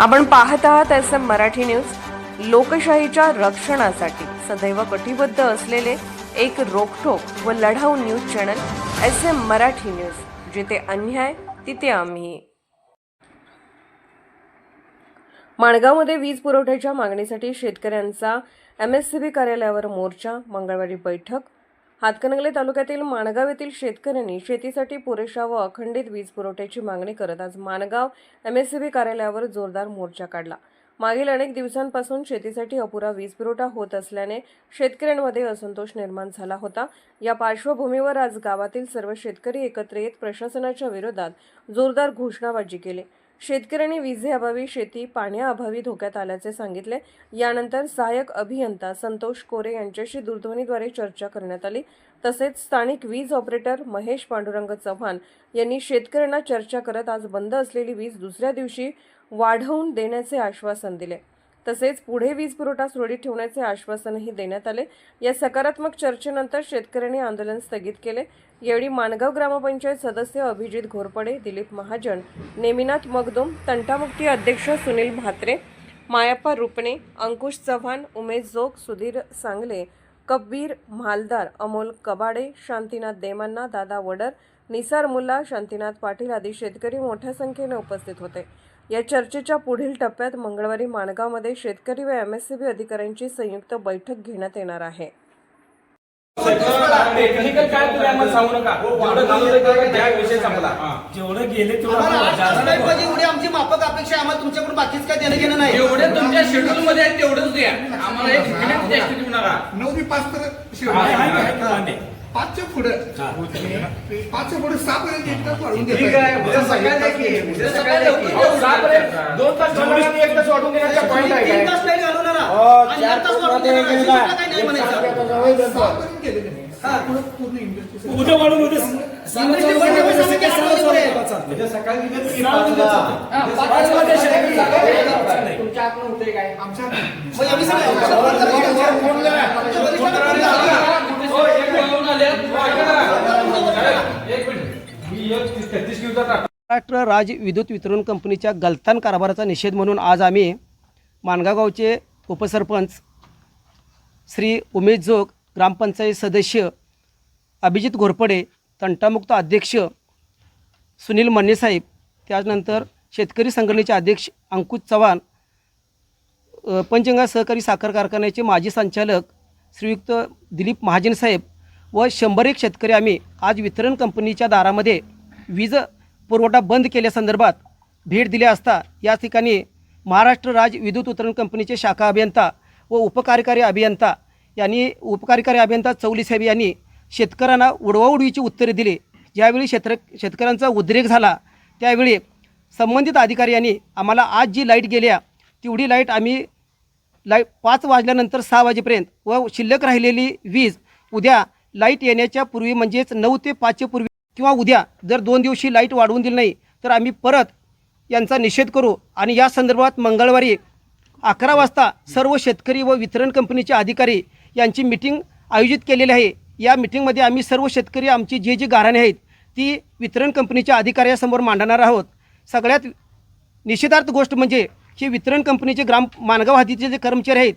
आपण पाहत आहात एस एम मराठी न्यूज. लोकशाहीच्या रक्षणासाठी सदैव कटिबद्ध असलेले एक रोखोक व लढाऊ news channel S M Marathi news. जिथे अन्याय तिथे आम्ही. माणगावमध्ये वीज पुरवठ्याच्या मागणीसाठी शेतकऱ्यांचा एम एस सी बी कार्यालयावर मोर्चा मंगळवारी बैठक हातकणंगले तालुक्यातील माणगाव येथील शेतकऱ्यांनी शेतीसाठी पुरेशा व अखंडित वीज पुरवठ्याची मागणी करत आज माणगाव एमएससीबी कार्यालयावर जोरदार मोर्चा काढला. मागील अनेक दिवसांपासून शेतीसाठी अपुरा वीज पुरवठा होत असल्याने शेतकऱ्यांमध्ये असंतोष निर्माण झाला होता. या पार्श्वभूमीवर आज गावातील सर्व शेतकरी एकत्र येत प्रशासनाच्या विरोधात जोरदार घोषणाबाजी केली. शेतकऱ्यांनी विजेअभावी शेती पाण्याअभावी धोक्यात आल्याचे सांगितले. यानंतर सहाय्यक अभियंता संतोष कोरे यांच्याशी दूरध्वनीद्वारे चर्चा करण्यात आली. तसेच स्थानिक वीज ऑपरेटर महेश पांडुरंग चव्हाण यांनी शेतकऱ्यांना चर्चा करत आज बंद असलेली वीज दुसऱ्या दिवशी वाढवून देण्याचे आश्वासन दिले. तसेच पुढे वीज पुरवठा सुरळीत ठेवण्याचे आश्वासनही देण्यात आले. या सकारात्मक चर्चेनंतर शेतकऱ्यांनी आंदोलन स्थगित केले. यावेळी माणगाव ग्रामपंचायत सदस्य अभिजित घोरपडे दिलीप महाजन नेमिनाथ मगदोम तंटामुक्ती अध्यक्ष सुनील म्हात्रे मायाप्पा रुपणे अंकुश चव्हाण उमेश जोग सुधीर सांगले कब्बीर म्हालदार अमोल कबाडे शांतीनाथ देमांना दादा वडर निसार मुल्ला शांतीनाथ पाटील आदी शेतकरी मोठ्या संख्येने उपस्थित होते. या चर्चेच्या पुढील टप्प्यात मंगळवारी माणगावमध्ये शेतकरी व एमएससीबी अधिकाऱ्यांची संयुक्त बैठक घेण्यात येणार आहे. टेक्निकल काय तुम्ही आम्हाला सांगू नका. जेवढं विषय जेवढं गेले तेवढं एवढी आमची माफक अपेक्षा. आम्हाला तुमच्याकडून बाकीच काय देणं घेणं नाही. तुमच्या शेड्यूल मध्ये आहे तेवढंच द्या. आम्हाला एक मिनिट जास्त देऊ नका नऊ ते पाच तर पाचच्या पुढे पाचच्या पुढे सहा पर्यंत एक तास वाढवून देता ठीक आहे. येईल. उद्या सकाळी द्या की. उद्या सकाळी लवकर अहो, सहापर्यंत दोन तास थांबवणार आणि एक तास वाढून देण्याचा पॉईंट आहे तीन काय? तास घालवणार हो, आणि तास देणार. काही नाही म्हणायचं. पुढे पूर्ण इंडस्ट्री उद्या वाढून उद्या बंद. उद्या सकाळी झालं. तुमच्या हातनं होतंय काय? आमच्या मग सगळं महाराष्ट्र राज्य विद्युत वितरण कंपनीच्या गलतान कारभाराचा निषेध म्हणून आज आम्ही माणगाव उपसरपंच श्री उमेश जोग ग्रामपंचायत सदस्य अभिजित घोरपडे तंटामुक्त अध्यक्ष सुनील मन्नेसाहेब त्यानंतर शेतकरी संघटनेचे अध्यक्ष अंकुश चव्हाण पंचगंगा सहकारी साखर कारखान्याचे माजी संचालक श्रीयुक्त दिलीप महाजन साहेब व शंभर एक शेतकरी आम्ही आज वितरण कंपनीच्या दारामध्ये वीज पुरवठा बंद केल्यासंदर्भात भेट दिली असता या ठिकाणी महाराष्ट्र राज्य विद्युत वितरण कंपनीचे शाखा अभियंता व उपकार्यकारी अभियंता यांनी उपकार्यकारी अभियंता चौली साहेब यांनी शेतकऱ्यांना उडवाउडवीची उत्तरे दिली. ज्यावेळी शेतक शेतकऱ्यांचा उद्रेक झाला त्यावेळी संबंधित अधिकारी यांनी आम्हाला आज जी लाइट गेल्या तेवढी लाइट आम्ही लाइट पाच वाजल्यानंतर सहा वाजेपर्यंत व शिल्लक राहिलेली वीज उद्या लाइट येण्याच्या पूर्वी म्हणजेच नऊ ते पाचच्या पूर्वी किंवा उद्या जर दोन दिवशी लाइट वाढवून दिली नाही तर आम्ही परत यांचा निषेध करू. आणि या संदर्भात मंगळवारी अकरा वाजता सर्व शेतकरी व वितरण कंपनीचे अधिकारी यांची मिटिंग आयोजित केलेली आहे. या मिटिंगमध्ये आम्ही सर्व शेतकरी आमची जे जी गाराणे आहेत ती वितरण कंपनीच्या अधिकाऱ्यासमोर मांडणार आहोत. सगळ्यात निषेधार्थ गोष्ट म्हणजे हे वितरण कंपनीचे ग्राम मानगाव हातीचे जे कर्मचारी आहेत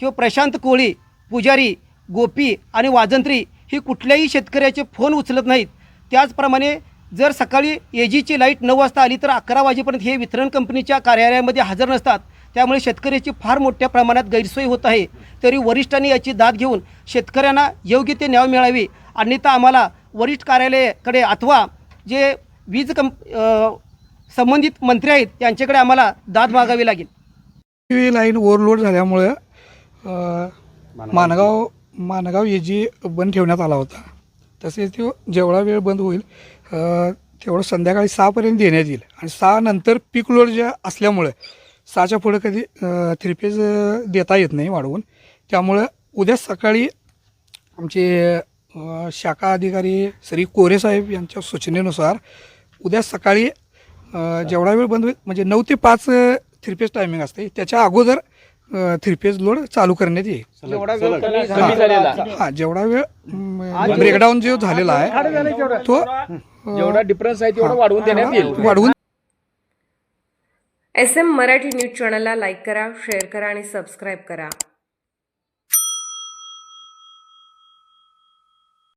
किंवा प्रशांत कोळी पुजारी गोपी आणि वाजंत्री ही कुठल्याही शेतकऱ्याचे फोन उचलत नाहीत. त्याचप्रमाणे जर सकाळी ए जीची लाइट नऊ वाजता आली तर अकरा वाजेपर्यंत हे वितरण कंपनीच्या कार्यालयामध्ये हजर नसतात. त्यामुळे शेतकऱ्याची फार मोठ्या प्रमाणात गैरसोय होत आहे. तरी वरिष्ठांनी याची दाद घेऊन शेतकऱ्यांना योग्य ते न्याय मिळावी. अन्यथा आम्हाला वरिष्ठ कार्यालयाकडे अथवा जे वीज कंप संबंधित मंत्री आहेत त्यांच्याकडे आम्हाला दाद मागावी लागेल. लाईन ओव्हरलोड झाल्यामुळं मानगाव मानगाव ए जी बंद ठेवण्यात आला होता तसेच तो जेवढा वेळ बंद होईल तेवढं संध्याकाळी सहापर्यंत देण्यात येईल. आणि सहा नंतर पीक लोड ज्या असल्यामुळं सहाच्या पुढं कधी थ्रीपेज देता येत नाही वाढवून. त्यामुळं उद्या सकाळी आमचे शाखा अधिकारी श्री कोरे साहेब यांच्या सूचनेनुसार उद्या सकाळी जेवढा वेळ बंद होईल म्हणजे नऊ ते पाच थ्रीपेज टायमिंग असते. त्याच्या अगोदर थ्री फेज लोड चालू करण्यात येईल. जेवढा वेळ कमी कमी झालेला. हा. जेवढा वेळ ब्रेकडाऊन जो झालेला आहे तो जेवढा डिफरन्स आहे तेवढा वाढवून देण्यात येईल. वाढवून एस एम मराठी न्यूज चॅनलला लाईक करा शेअर करा आणि सबस्क्राईब करा.